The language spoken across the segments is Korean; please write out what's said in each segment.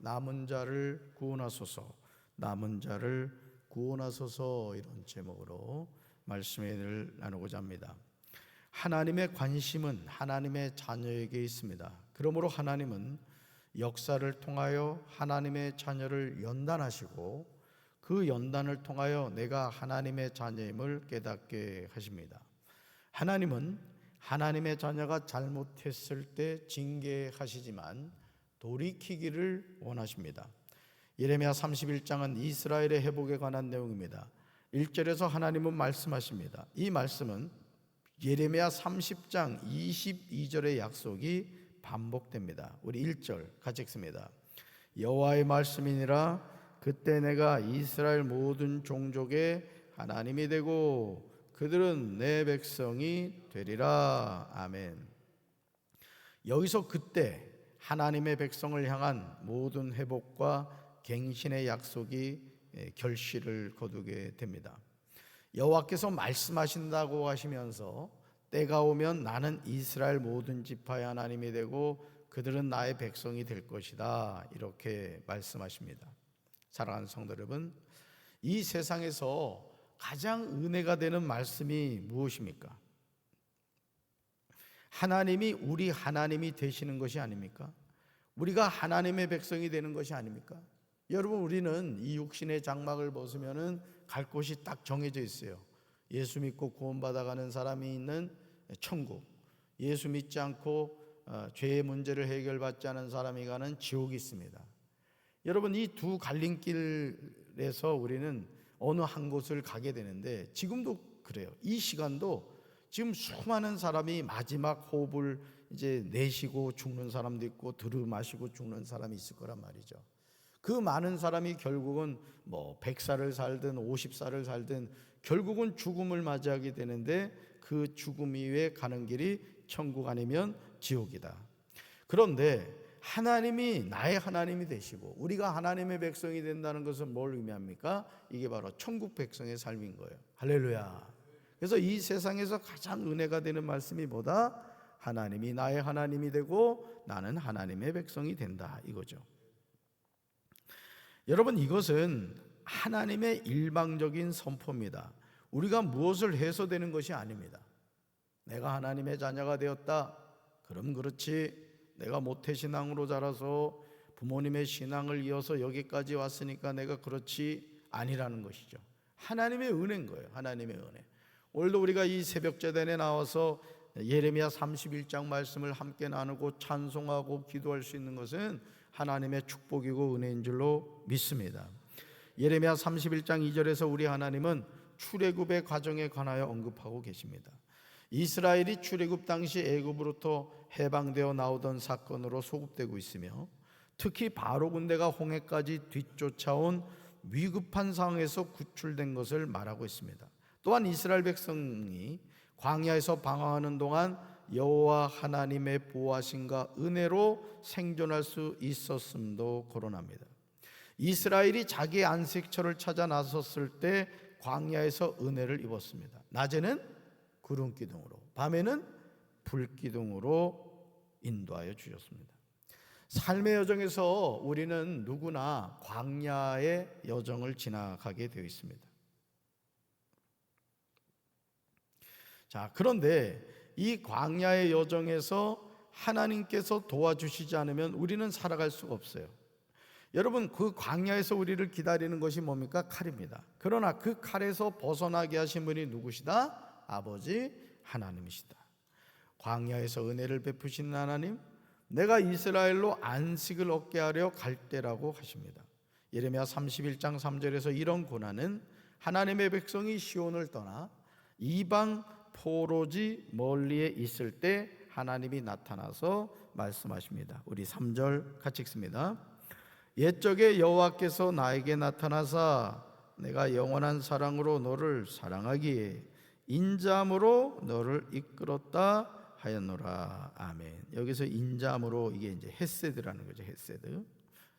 남은 자를 구원하소서 남은 자를 구원하소서 이런 제목으로 말씀을 나누고자 합니다. 하나님의 관심은 하나님의 자녀에게 있습니다. 그러므로 하나님은 역사를 통하여 하나님의 자녀를 연단하시고 그 연단을 통하여 내가 하나님의 자녀임을 깨닫게 하십니다. 하나님은 하나님의 자녀가 잘못했을 때 징계하시지만 돌이키기를 원하십니다. 예레미야 31장은 이스라엘의 회복에 관한 내용입니다. 1절에서 하나님은 말씀하십니다. 이 말씀은 예레미야 30장 22절의 약속이 반복됩니다. 우리 1절 같이 읽습니다. 여호와의 말씀이니라 그때 내가 이스라엘 모든 종족의 하나님이 되고 그들은 내 백성이 되리라. 아멘. 여기서 그때 하나님의 백성을 향한 모든 회복과 갱신의 약속이 예, 결실을 거두게 됩니다. 여호와께서 말씀하신다고 하시면서 때가 오면 나는 이스라엘 모든 지파의 하나님이 되고 그들은 나의 백성이 될 것이다. 이렇게 말씀하십니다. 사랑하는 성도 여러분, 이 세상에서 가장 은혜가 되는 말씀이 무엇입니까? 하나님이 우리 하나님이 되시는 것이 아닙니까? 우리가 하나님의 백성이 되는 것이 아닙니까? 여러분 우리는 이 육신의 장막을 벗으면은 갈 곳이 딱 정해져 있어요. 예수 믿고 구원받아 가는 사람이 있는 천국. 예수 믿지 않고 어, 죄의 문제를 해결받지 않은 사람이 가는 지옥이 있습니다. 여러분 이 두 갈림길에서 우리는 어느 한 곳을 가게 되는데 지금도 그래요. 이 시간도 지금 수많은 사람이 마지막 호흡을 이제 내쉬고 죽는 사람도 있고 들어 마시고 죽는 사람이 있을 거란 말이죠. 그 많은 사람이 결국은 뭐 100살을 살든 50살을 살든 결국은 죽음을 맞이하게 되는데 그 죽음 이후에 가는 길이 천국 아니면 지옥이다. 그런데 하나님이 나의 하나님이 되시고 우리가 하나님의 백성이 된다는 것은 뭘 의미합니까? 이게 바로 천국 백성의 삶인 거예요. 할렐루야. 그래서 이 세상에서 가장 은혜가 되는 말씀이 뭐다? 하나님이 나의 하나님이 되고 나는 하나님의 백성이 된다 이거죠. 여러분 이것은 하나님의 일방적인 선포입니다. 우리가 무엇을 해서 되는 것이 아닙니다. 내가 하나님의 자녀가 되었다. 그럼 그렇지. 내가 모태 신앙으로 자라서 부모님의 신앙을 이어서 여기까지 왔으니까 내가 그렇지 아니라는 것이죠. 하나님의 은혜인 거예요. 하나님의 은혜. 오늘도 우리가 이 새벽 제단에 나와서 예레미야 31장 말씀을 함께 나누고 찬송하고 기도할 수 있는 것은 하나님의 축복이고 은혜인 줄로 믿습니다. 예레미야 31장 2절에서 우리 하나님은 출애굽의 과정에 관하여 언급하고 계십니다. 이스라엘이 출애굽 당시 애굽으로부터 해방되어 나오던 사건으로 소급되고 있으며 특히 바로 군대가 홍해까지 뒤쫓아온 위급한 상황에서 구출된 것을 말하고 있습니다. 또한 이스라엘 백성이 광야에서 방황하는 동안 여호와 하나님의 보호하심과 은혜로 생존할 수 있었음도 거론합니다. 이스라엘이 자기의 안식처를 찾아 나섰을 때 광야에서 은혜를 입었습니다. 낮에는 구름 기둥으로, 밤에는 불 기둥으로 인도하여 주셨습니다. 삶의 여정에서 우리는 누구나 광야의 여정을 지나가게 되어 있습니다. 자, 그런데 이 광야의 여정에서 하나님께서 도와주시지 않으면 우리는 살아갈 수가 없어요. 여러분, 그 광야에서 우리를 기다리는 것이 뭡니까? 칼입니다. 그러나 그 칼에서 벗어나게 하신 분이 누구시다? 아버지 하나님이시다. 광야에서 은혜를 베푸시는 하나님, 내가 이스라엘로 안식을 얻게 하려 갈 때라고 하십니다. 예레미야 31장 3절에서 이런 고난은 하나님의 백성이 시온을 떠나 이방 포로지 멀리에 있을 때 하나님이 나타나서 말씀하십니다. 우리 3절 같이 읽습니다. 옛적에 여호와께서 나에게 나타나사 내가 영원한 사랑으로 너를 사랑하기에 인자함으로 너를 이끌었다 하였노라. 아멘. 여기서 인자함으로 이게 이제 헤세드라는 거죠. 헤세드.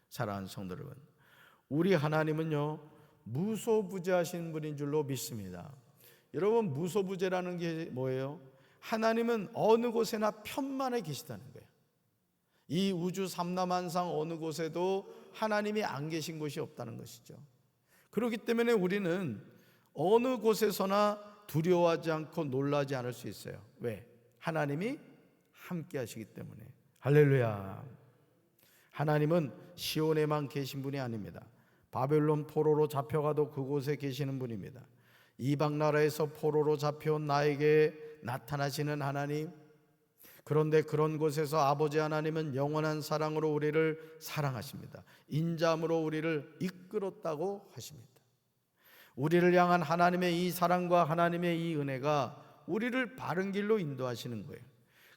사랑하는 성도 여러분. 우리 하나님은요. 무소부재하신 분인 줄로 믿습니다. 여러분 무소부재라는 게 뭐예요? 하나님은 어느 곳에나 편만에 계시다는 거예요. 이 우주 삼라만상 어느 곳에도 하나님이 안 계신 곳이 없다는 것이죠. 그렇기 때문에 우리는 어느 곳에서나 두려워하지 않고 놀라지 않을 수 있어요. 왜? 하나님이 함께 하시기 때문에. 할렐루야. 하나님은 시온에만 계신 분이 아닙니다. 바벨론 포로로 잡혀가도 그곳에 계시는 분입니다. 이방 나라에서 포로로 잡혀온 나에게 나타나시는 하나님. 그런데 그런 곳에서 아버지 하나님은 영원한 사랑으로 우리를 사랑하십니다. 인자함으로 우리를 이끌었다고 하십니다. 우리를 향한 하나님의 이 사랑과 하나님의 이 은혜가 우리를 바른 길로 인도하시는 거예요.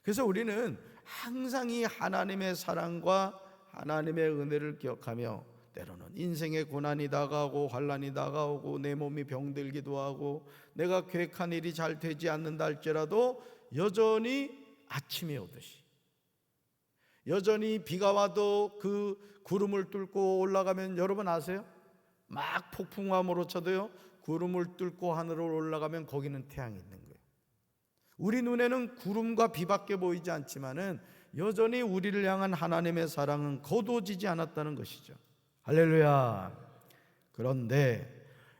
그래서 우리는 항상 이 하나님의 사랑과 하나님의 은혜를 기억하며 때로는 인생의 고난이 다가오고 환란이 다가오고 내 몸이 병들기도 하고 내가 계획한 일이 잘 되지 않는다 할지라도 여전히 아침이 오듯이 여전히 비가 와도 그 구름을 뚫고 올라가면 여러분 아세요? 막 폭풍함으로 쳐도요 구름을 뚫고 하늘로 올라가면 거기는 태양이 있는 거예요. 우리 눈에는 구름과 비밖에 보이지 않지만은 여전히 우리를 향한 하나님의 사랑은 거둬지지 않았다는 것이죠. 할렐루야. 그런데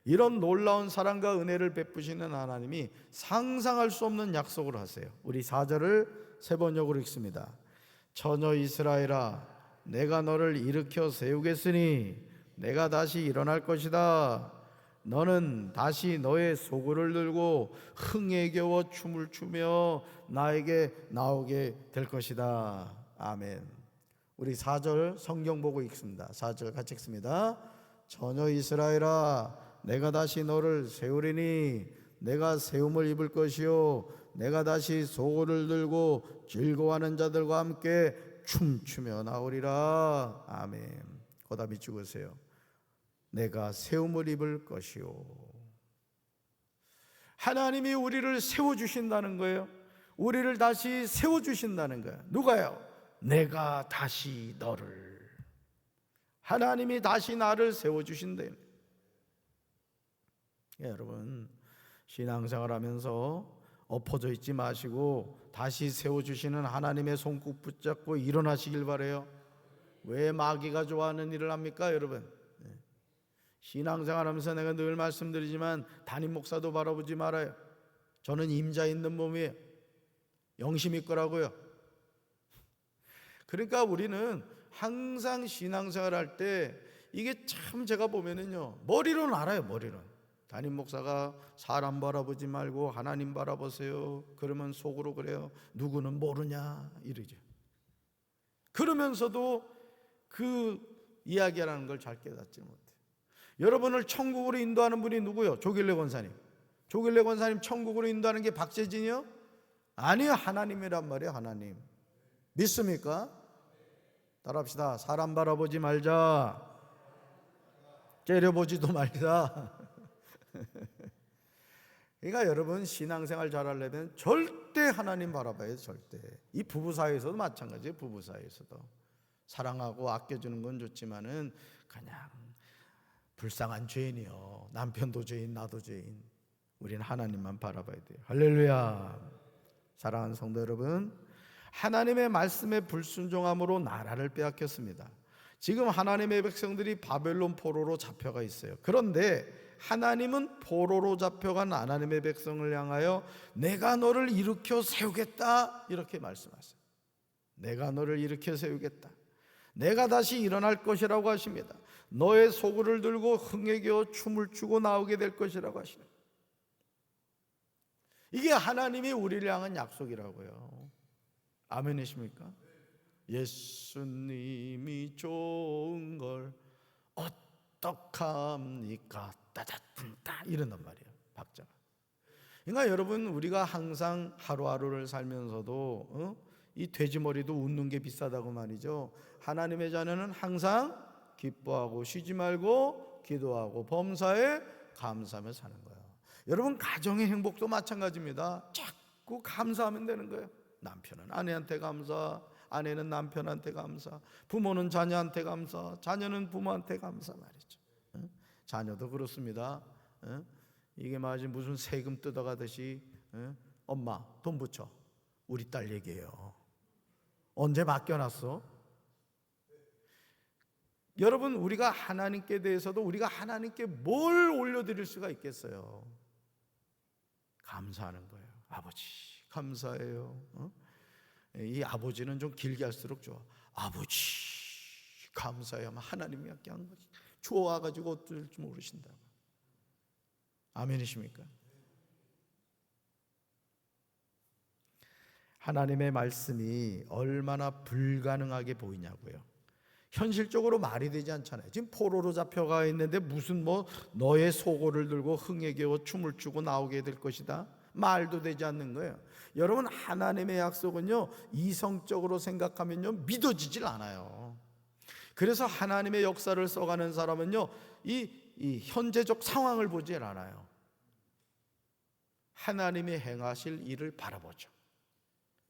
이런 놀라운 사랑과 은혜를 베푸시는 하나님이 상상할 수 없는 약속을 하세요. 우리 4절을 세 번역으로 읽습니다. 처녀 이스라엘아 내가 너를 일으켜 세우겠으니 내가 다시 일어날 것이다. 너는 다시 너의 소굴을 들고 흥에 겨워 춤을 추며 나에게 나오게 될 것이다. 아멘. 우리 4절 성경 보고 읽습니다. 4절 같이 읽습니다. 전혀 이스라엘아 내가 다시 너를 세우리니 내가 세움을 입을 것이요 내가 다시 소고를 들고 즐거워하는 자들과 함께 춤추며 나오리라. 아멘. 거다 비추으세요. 내가 세움을 입을 것이요. 하나님이 우리를 세워 주신다는 거예요. 우리를 다시 세워 주신다는 거예요. 누가요? 내가 다시 너를 하나님이 다시 나를 세워 주신대. 예, 여러분 신앙생활 하면서 엎어져 있지 마시고 다시 세워 주시는 하나님의 손국 붙잡고 일어나시길 바래요. 왜 마귀가 좋아하는 일을 합니까, 여러분? 신앙생활 하면서 내가 늘 말씀드리지만 담임 목사도 바라보지 말아요. 저는 임자 있는 몸이에요. 영심 있거라고요. 그러니까 우리는 항상 신앙생활 할 때 이게 참 제가 보면은요 머리로는 알아요 머리로 담임 목사가 사람 바라보지 말고 하나님 바라보세요 그러면 속으로 그래요 누구는 모르냐 이러죠 그러면서도 그 이야기라는 걸 잘 깨닫지 못해 여러분을 천국으로 인도하는 분이 누구요? 조길래 권사님. 조길래 권사님 천국으로 인도하는 게 박재진이요? 아니요, 하나님이란 말이에요, 하나님. 믿습니까? 따라합시다. 사람 바라보지 말자. 째려보지도 말자. 그러니까 여러분 신앙생활 잘하려면 절대 하나님 바라봐야 절대. 이 부부 사이에서도 마찬가지예요. 부부 사이에서도 사랑하고 아껴주는 건 좋지만은 그냥 불쌍한 죄인이요. 남편도 죄인, 나도 죄인. 우리는 하나님만 바라봐야 돼요. 할렐루야. 사랑하는 성도 여러분, 하나님의 말씀에 불순종함으로 나라를 빼앗겼습니다. 지금 하나님의 백성들이 바벨론 포로로 잡혀가 있어요. 그런데 하나님은 포로로 잡혀간 하나님의 백성을 향하여 내가 너를 일으켜 세우겠다 이렇게 말씀하세요. 내가 너를 일으켜 세우겠다. 내가 다시 일어날 것이라고 하십니다. 너의 소굴을 들고 흥에 겨워 춤을 추고 나오게 될 것이라고 하시는 이게 하나님이 우리를 향한 약속이라고요. 아멘이십니까? 예수님이 좋은 걸 어떡합니까? 따다뜬다 이런단 말이에요. 박자가. 그러니까 여러분 우리가 항상 하루하루를 살면서도 어? 이 돼지머리도 웃는 게 비싸다고 말이죠. 하나님의 자녀는 항상 기뻐하고 쉬지 말고 기도하고 범사에 감사하며 사는 거예요. 여러분 가정의 행복도 마찬가지입니다. 자꾸 감사하면 되는 거예요. 남편은 아내한테 감사, 아내는 남편한테 감사, 부모는 자녀한테 감사, 자녀는 부모한테 감사 말이죠. 자녀도 그렇습니다. 이게 마치 무슨 세금 뜯어가듯이 엄마 돈 붙여 우리 딸 얘기해요. 언제 맡겨놨어? 여러분 우리가 하나님께 대해서도 우리가 하나님께 뭘 올려드릴 수가 있겠어요? 감사하는 거예요. 아버지 감사해요. 어? 이 아버지는 좀 길게 할수록 좋아. 아버지 감사해요. 아마 하나님이 함께 한 거지. 좋아가지고 줄 모르신다고. 아멘이십니까? 하나님의 말씀이 얼마나 불가능하게 보이냐고요. 현실적으로 말이 되지 않잖아요. 지금 포로로 잡혀가 있는데 무슨 뭐 너의 소고를 들고 흥에 겨워 춤을 추고 나오게 될 것이다. 말도 되지 않는 거예요. 여러분 하나님의 약속은요 이성적으로 생각하면요 믿어지질 않아요. 그래서 하나님의 역사를 써가는 사람은요 이, 이 현재적 상황을 보질 않아요. 하나님이 행하실 일을 바라보죠.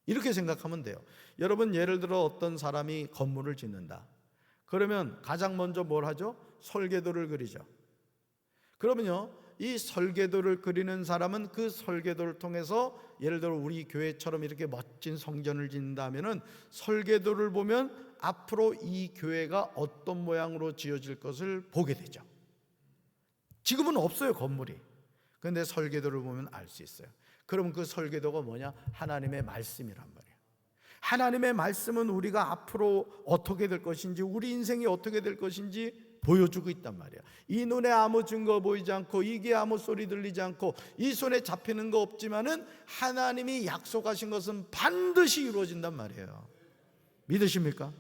이렇게 생각하면 돼요. 여러분 예를 들어 어떤 사람이 건물을 짓는다. 그러면 가장 먼저 뭘 하죠? 설계도를 그리죠. 그러면요, 이 설계도를 그리는 사람은 그 설계도를 통해서 예를 들어 우리 교회처럼 이렇게 멋진 성전을 짓는다면은 설계도를 보면 앞으로 이 교회가 어떤 모양으로 지어질 것을 보게 되죠. 지금은 없어요, 건물이. 근데 설계도를 보면 알 수 있어요. 그럼 그 설계도가 뭐냐? 하나님의 말씀이란 말이에요. 하나님의 말씀은 우리가 앞으로 어떻게 될 것인지, 우리 인생이 어떻게 될 것인지 보여주고 있단 말이야. 이 눈에 아무 증거 보이지 않고, 이게 아무 소리 들리지 않고, 이 손에 잡히는 거 없지만은 하나님이 약속하신 것은 반드시 이루어진단 말이에요. 믿으십니까?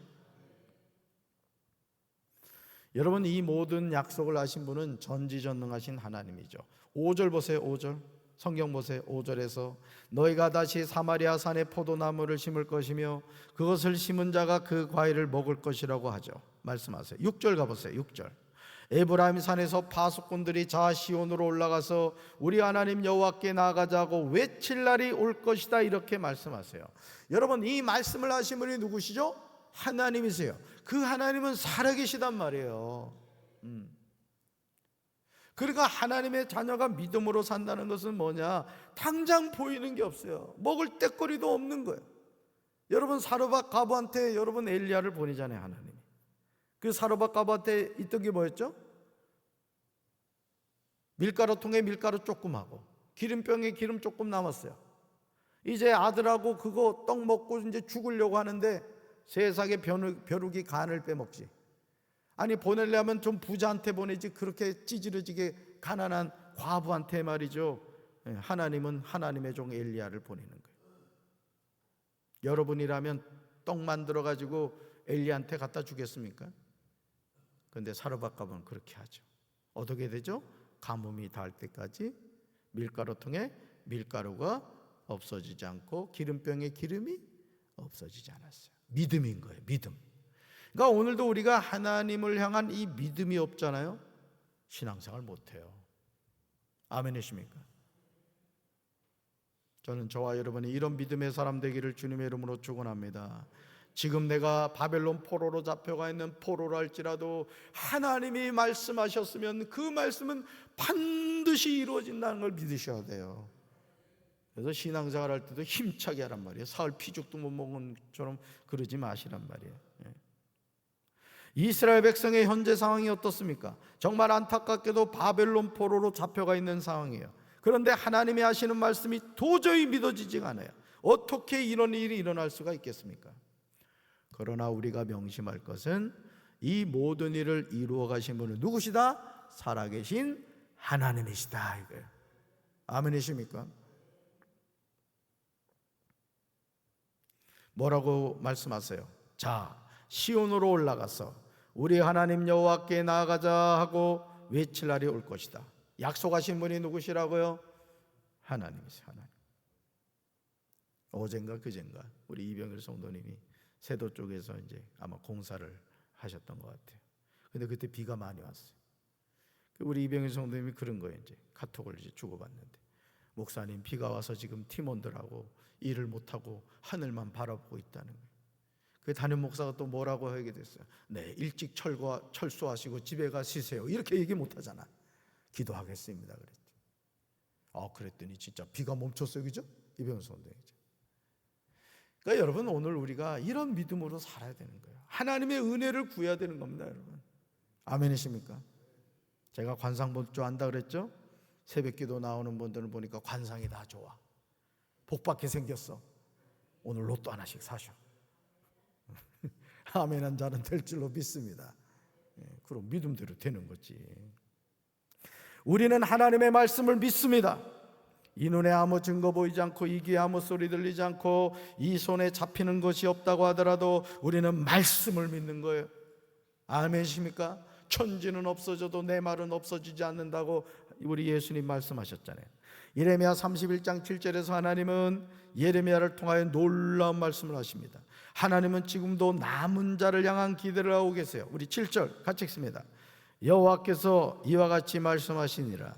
여러분 이 모든 약속을 하신 분은 전지전능하신 하나님이죠. 5절 보세요. 5절. 성경 보세요. 5절에서 너희가 다시 사마리아 산에 포도나무를 심을 것이며 그것을 심은 자가 그 과일을 먹을 것이라고 하죠. 말씀하세요. 6절 가 보세요. 6절. 에브라임 산에서 파수꾼들이 자시온으로 올라가서 우리 하나님 여호와께 나아가자고 외칠 날이 올 것이다 이렇게 말씀하세요. 여러분 이 말씀을 하신 분이 누구시죠? 하나님이세요. 그 하나님은 살아계시단 말이에요. 음. 그러니까 하나님의 자녀가 믿음으로 산다는 것은 뭐냐? 당장 보이는 게 없어요. 먹을 때거리도 없는 거예요. 여러분 사르밧 가부한테 여러분 엘리야를 보내잖아요, 하나님이. 그 사르밧 가부한테 있던 게 뭐였죠? 밀가루 통에 밀가루 조금 하고 기름병에 기름 조금 남았어요. 이제 아들하고 그거 떡 먹고 이제 죽으려고 하는데 세상에 벼룩 이 간을 빼먹지. 아니 보내려면 좀 부자한테 보내지 그렇게 찌질어지게 가난한 과부한테 말이죠. 예, 하나님은 하나님의 종 엘리야를 보내는 거예요. 여러분이라면 떡 만들어 가지고 엘리한테 갖다 주겠습니까? 그런데 사르밧갑은 그렇게 하죠. 어떻게 되죠? 가뭄이 닿을 때까지 밀가루통에 밀가루가 없어지지 않고 기름병에 기름이 없어지지 않았어요. 믿음인 거예요. 믿음. 그러니까 오늘도 우리가 하나님을 향한 이 믿음이 없잖아요. 신앙생활 못 해요. 아멘이십니까? 저는 저와 여러분이 이런 믿음의 사람 되기를 주님의 이름으로 축원합니다. 지금 내가 바벨론 포로로 잡혀가 있는 포로라 할지라도 하나님이 말씀하셨으면 그 말씀은 반드시 이루어진다는 걸 믿으셔야 돼요. 그래서 신앙생활 할 때도 힘차게 하란 말이에요. 사흘 피죽도 못 먹은 것처럼 그러지 마시란 말이에요. 예. 이스라엘 백성의 현재 상황이 어떻습니까? 정말 안타깝게도 바벨론 포로로 잡혀가 있는 상황이에요. 그런데 하나님이 하시는 말씀이 도저히 믿어지지가 않아요. 어떻게 이런 일이 일어날 수가 있겠습니까? 그러나 우리가 명심할 것은 이 모든 일을 이루어 가신 분은 누구시다? 살아계신 하나님이시다 이거예요. 아멘이십니까? 뭐라고 말씀하세요? 자, 시온으로 올라가서 우리 하나님 여호와께 나아가자 하고 외칠 날이 올 것이다. 약속하신 분이 누구시라고요? 하나님이세요. 하나님. 어젠가 그젠가 우리 이병일 성도님이 세도 쪽에서 이제 아마 공사를 하셨던 것 같아요. 근데 그때 비가 많이 왔어요. 우리 이병일 성도님이 그런 거예요. 이제 카톡을 이제 주고받는데 목사님 비가 와서 지금 팀원들하고 일을 못 하고 하늘만 바라보고 있다는 거예요. 그 담임 목사가 또 뭐라고 하게 됐어요. 네, 일찍 철거 철수하시고 집에 가시세요. 이렇게 얘기 못 하잖아. 기도하겠습니다. 그랬죠. 아, 그랬더니 진짜 비가 멈췄어요. 그죠? 이병일 성도님. 그러니까 여러분 오늘 우리가 이런 믿음으로 살아야 되는 거예요. 하나님의 은혜를 구해야 되는 겁니다, 여러분. 아멘이십니까? 제가 관상 볼줄 안다 그랬죠? 새벽기도 나오는 분들을 보니까 관상이 다 좋아. 복받게 생겼어. 오늘 로또 하나씩 사셔. 아멘한 자는 될 줄로 믿습니다. 예, 그럼 믿음대로 되는 거지. 우리는 하나님의 말씀을 믿습니다. 이 눈에 아무 증거 보이지 않고 이 귀에 아무 소리 들리지 않고 이 손에 잡히는 것이 없다고 하더라도 우리는 말씀을 믿는 거예요. 아멘이십니까? 천지는 없어져도 내 말은 없어지지 않는다고 우리 예수님 말씀하셨잖아요. 예레미야 31장 7절에서 하나님은 예레미야를 통하여 놀라운 말씀을 하십니다. 하나님은 지금도 남은 자를 향한 기대를 하고 계세요. 우리 7절 같이 읽습니다. 여호와께서 이와 같이 말씀하시니라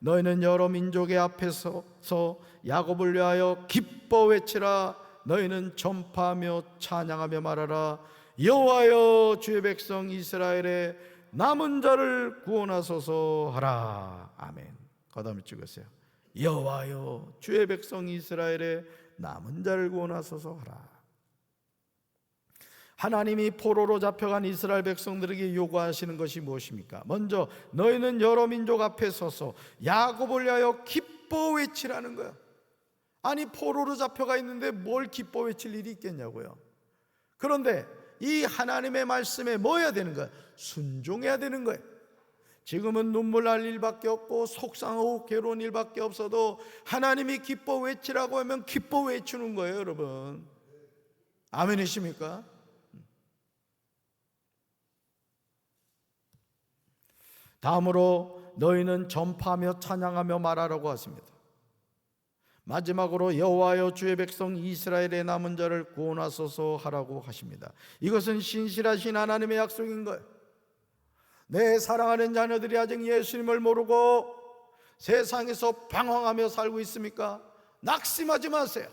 너희는 여러 민족의 앞에서 야곱을 위하여 기뻐 외치라. 너희는 전파하며 찬양하며 말하라. 여호와여 주의 백성 이스라엘의 남은 자를 구원하소서 하라. 아멘. 거담을 찍으세요. 여호와여 주의 백성 이스라엘의 남은 자를 구원하소서 하라 하나님이 포로로 잡혀간 이스라엘 백성들에게 요구하시는 것이 무엇입니까? 먼저 너희는 여러 민족 앞에 서서 야곱을 위하여 기뻐 외치라는 거야. 아니 포로로 잡혀가 있는데 뭘 기뻐 외칠 일이 있겠냐고요. 그런데 이 하나님의 말씀에 뭐 해야 되는 거야? 순종해야 되는 거예요. 지금은 눈물 날 일밖에 없고 속상하고 괴로운 일밖에 없어도 하나님이 기뻐 외치라고 하면 기뻐 외치는 거예요, 여러분. 아멘이십니까? 다음으로 너희는 전파하며 찬양하며 말하라고 하십니다. 마지막으로 여호와여 주의 백성 이스라엘의 남은 자를 구원하소서 하라고 하십니다. 이것은 신실하신 하나님의 약속인 거예요. 내 사랑하는 자녀들이 아직 예수님을 모르고 세상에서 방황하며 살고 있습니까? 낙심하지 마세요.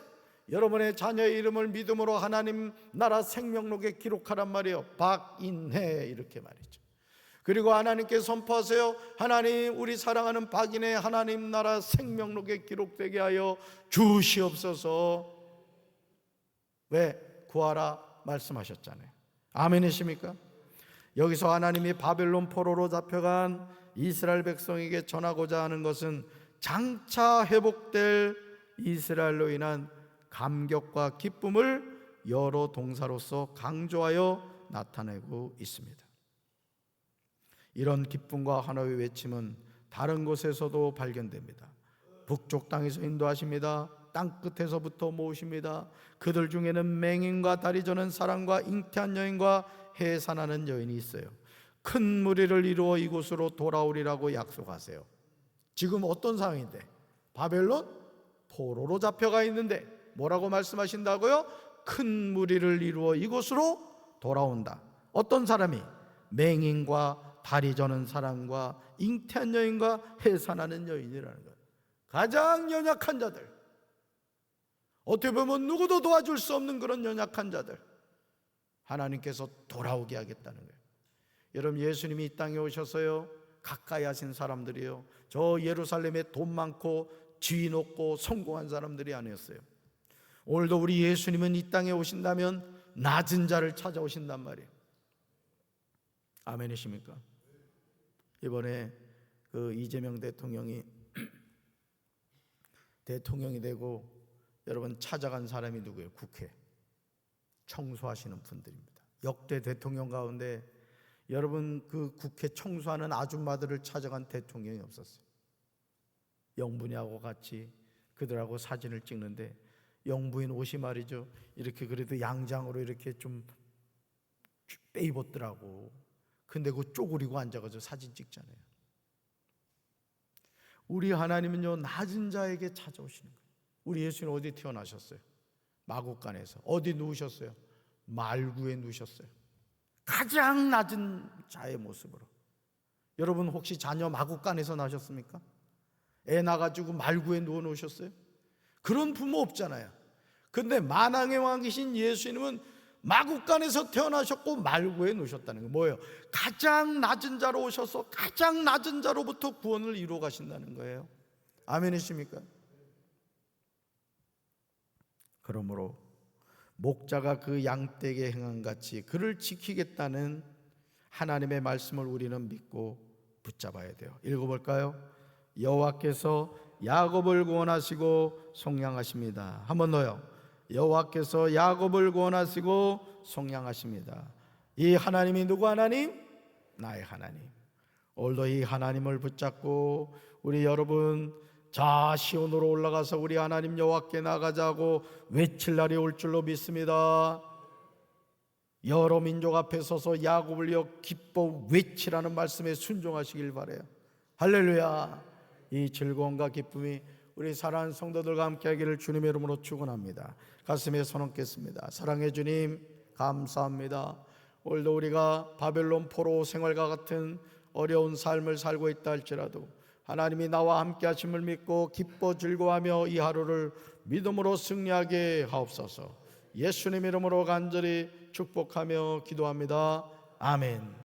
여러분의 자녀의 이름을 믿음으로 하나님 나라 생명록에 기록하란 말이에요. 박인혜 이렇게 말이죠. 그리고 하나님께 선포하세요. 하나님, 우리 사랑하는 박인의 하나님 나라 생명록에 기록되게 하여 주시옵소서. 왜? 구하라 말씀하셨잖아요. 아멘이십니까? 여기서 하나님이 바벨론 포로로 잡혀간 이스라엘 백성에게 전하고자 하는 것은 장차 회복될 이스라엘로 인한 감격과 기쁨을 여러 동사로서 강조하여 나타내고 있습니다. 이런 기쁨과 환호의 외침은 다른 곳에서도 발견됩니다. 북쪽 땅에서 인도하십니다. 땅 끝에서부터 모으십니다. 그들 중에는 맹인과 다리 저는 사람과 잉태한 여인과 해산하는 여인이 있어요. 큰 무리를 이루어 이곳으로 돌아오리라고 약속하세요. 지금 어떤 상황인데? 바벨론 포로로 잡혀가 있는데 뭐라고 말씀하신다고요? 큰 무리를 이루어 이곳으로 돌아온다. 어떤 사람이 맹인과 다리 저는 사람과 잉태한 여인과 해산하는 여인이라는 것. 가장 연약한 자들. 어떻게 보면 누구도 도와줄 수 없는 그런 연약한 자들. 하나님께서 돌아오게 하겠다는 거예요. 여러분 예수님이 이 땅에 오셔서요. 가까이 하신 사람들이요. 저 예루살렘에 돈 많고 지위 높고 성공한 사람들이 아니었어요. 오늘도 우리 예수님은 이 땅에 오신다면 낮은 자를 찾아오신단 말이에요. 아멘이십니까? 이번에 그 이재명 대통령이 대통령이 되고 여러분 찾아간 사람이 누구예요? 국회 청소하시는 분들입니다. 역대 대통령 가운데 여러분 그 국회 청소하는 아줌마들을 찾아간 대통령이 없었어요. 영분이하고 같이 그들하고 사진을 찍는데 영부인 옷이 말이죠. 이렇게 그래도 양장으로 이렇게 좀 빼입었더라고. 근데 그 쪼그리고 앉아가지고 사진 찍잖아요. 우리 하나님은요 낮은 자에게 찾아오시는 거예요. 우리 예수님 어디 태어나셨어요? 마국간에서 어디 누우셨어요? 말구에 누우셨어요. 가장 낮은 자의 모습으로. 여러분 혹시 자녀 마국간에서 나셨습니까? 애 나가지고 말구에 누워 놓으셨어요? 그런 부모 없잖아요. 근데 만왕의 왕이신 예수님은 마국간에서 태어나셨고 말구에 놓으셨다는 거 뭐예요? 가장 낮은 자로 오셔서 가장 낮은 자로부터 구원을 이루어 가신다는 거예요. 아멘이십니까? 그러므로 목자가 그 양떼에게 행한 같이 그를 지키겠다는 하나님의 말씀을 우리는 믿고 붙잡아야 돼요. 읽어볼까요? 여호와께서 야곱을 구원하시고 속량하십니다. 한번 더요. 여호와께서 야곱을 구원하시고 속량하십니다. 이 하나님이 누구 하나님? 나의 하나님. 오늘도 이 하나님을 붙잡고 우리 여러분 자 시온으로 올라가서 우리 하나님 여호와께 나가자고 외칠 날이 올 줄로 믿습니다. 여러 민족 앞에 서서 야곱을 여 기뻐 외치라는 말씀에 순종하시길 바래요. 할렐루야. 이 즐거움과 기쁨이 우리 사랑하는 성도들과 함께 하기를 주님의 이름으로 축원합니다. 가슴에 손 얹겠습니다. 사랑해 주님 감사합니다. 오늘도 우리가 바벨론 포로 생활과 같은 어려운 삶을 살고 있다 할지라도 하나님이 나와 함께 하심을 믿고 기뻐 즐거워하며 이 하루를 믿음으로 승리하게 하옵소서. 예수님 이름으로 간절히 축복하며 기도합니다. 아멘.